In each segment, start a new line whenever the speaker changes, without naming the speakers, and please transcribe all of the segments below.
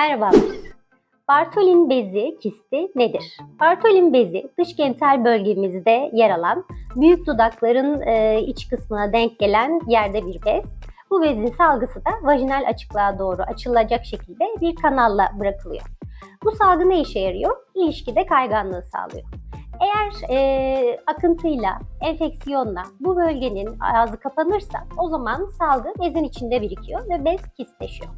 Merhabalar. Bartolin bezi kisti nedir? Bartolin bezi dış genital bölgemizde yer alan büyük dudakların e, iç kısmına denk gelen yerde bir bez. Bu bezin salgısı da vajinal açıklığa doğru açılacak şekilde bir kanalla bırakılıyor. Bu salgı ne işe yarıyor? İlişkide kayganlığı sağlıyor. Eğer e, akıntıyla, enfeksiyonla bu bölgenin ağzı kapanırsa o zaman salgı bezin içinde birikiyor ve bez kistleşiyor.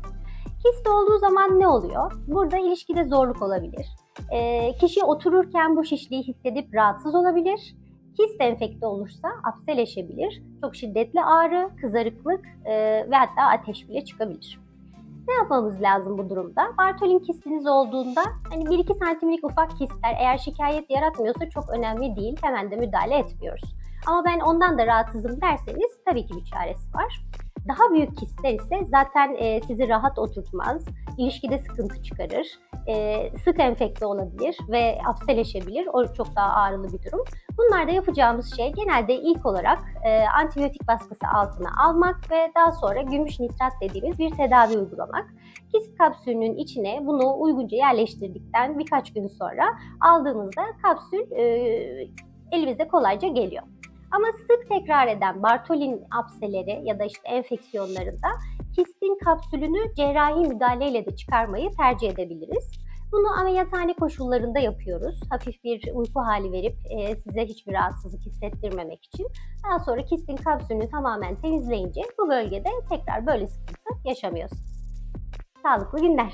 Kist olduğu zaman ne oluyor? Burada ilişkide zorluk olabilir. E, kişi otururken bu şişliği hissedip rahatsız olabilir. Kist enfekte olursa apseleşebilir. Çok şiddetli ağrı, kızarıklık e, ve hatta ateş bile çıkabilir. Ne yapmamız lazım bu durumda? Bartolin kistiniz olduğunda hani 1-2 santimlik ufak kistler eğer şikayet yaratmıyorsa çok önemli değil. Hemen de müdahale etmiyoruz. Ama ben ondan da rahatsızım derseniz tabii ki bir çaresi var. Daha büyük kistler ise zaten e, sizi rahat oturtmaz, ilişkide sıkıntı çıkarır, e, sık enfekte olabilir ve apseleşebilir. O çok daha ağrılı bir durum. Bunlarda yapacağımız şey genelde ilk olarak e, antibiyotik baskısı altına almak ve daha sonra gümüş nitrat dediğimiz bir tedavi uygulamak. Kist kapsülünün içine bunu uygunca yerleştirdikten birkaç gün sonra aldığımızda kapsül e, elimize kolayca geliyor. Ama sık tekrar eden Bartolin apseleri ya da işte enfeksiyonlarında kistin kapsülünü cerrahi müdahaleyle de çıkarmayı tercih edebiliriz. Bunu ameliyathane koşullarında yapıyoruz. Hafif bir uyku hali verip e, size hiçbir rahatsızlık hissettirmemek için. Daha sonra kistin kapsülünü tamamen temizleyince bu bölgede tekrar böyle sıkıntı yaşamıyorsunuz. Sağlıklı günler.